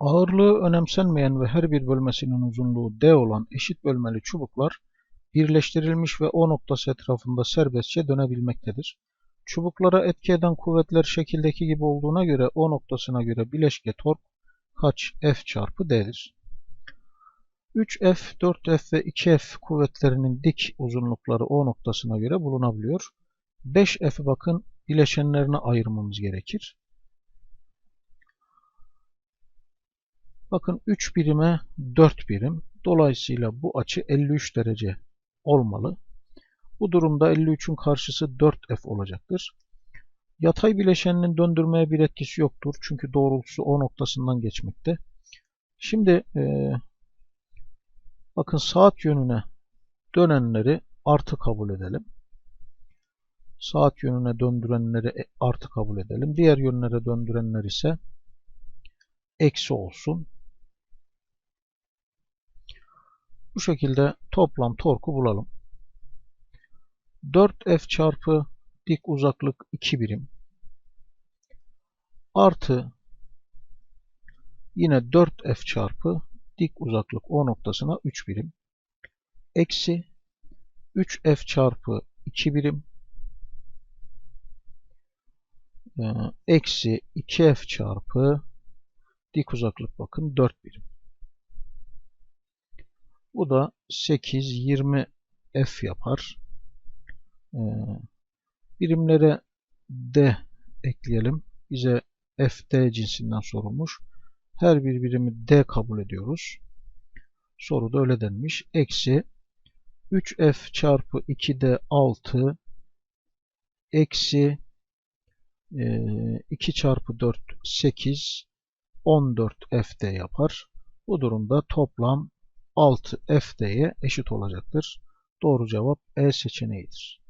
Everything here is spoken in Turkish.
Ağırlığı önemsenmeyen ve her bir bölmesinin uzunluğu d olan eşit bölmeli çubuklar birleştirilmiş ve o noktası etrafında serbestçe dönebilmektedir. Çubuklara etki eden kuvvetler şekildeki gibi olduğuna göre o noktasına göre bileşke tork kaç F çarpı D'dir. 3F, 4F ve 2F kuvvetlerinin dik uzunlukları O noktasına göre bulunabiliyor. 5F'i bakın bileşenlerine ayırmamız gerekir. Bakın 3 birime 4 birim. Dolayısıyla bu açı 53 derece olmalı. Bu durumda 53'ün karşısı 4F olacaktır. Yatay bileşeninin döndürmeye bir etkisi yoktur. Çünkü doğrultusu O noktasından geçmekte. Şimdi e, bakın saat yönüne dönenleri artı kabul edelim. Saat yönüne döndürenleri e, artı kabul edelim. Diğer yönlere döndürenler ise eksi olsun. Bu şekilde toplam torku bulalım. 4F çarpı dik uzaklık 2 birim artı yine 4F çarpı dik uzaklık O noktasına 3 birim eksi 3F çarpı 2 birim e, eksi 2F çarpı dik uzaklık bakın 4 birim. Bu da 8, 20 F yapar. Ee, birimlere D ekleyelim. Bize FD cinsinden sorulmuş. Her bir birimi D kabul ediyoruz. Soruda öyle denmiş. Eksi 3F çarpı 2D 6 eksi 2 çarpı 4 8 14 FD yapar. Bu durumda toplam 6 FD'ye eşit olacaktır. Doğru cevap E seçeneğidir.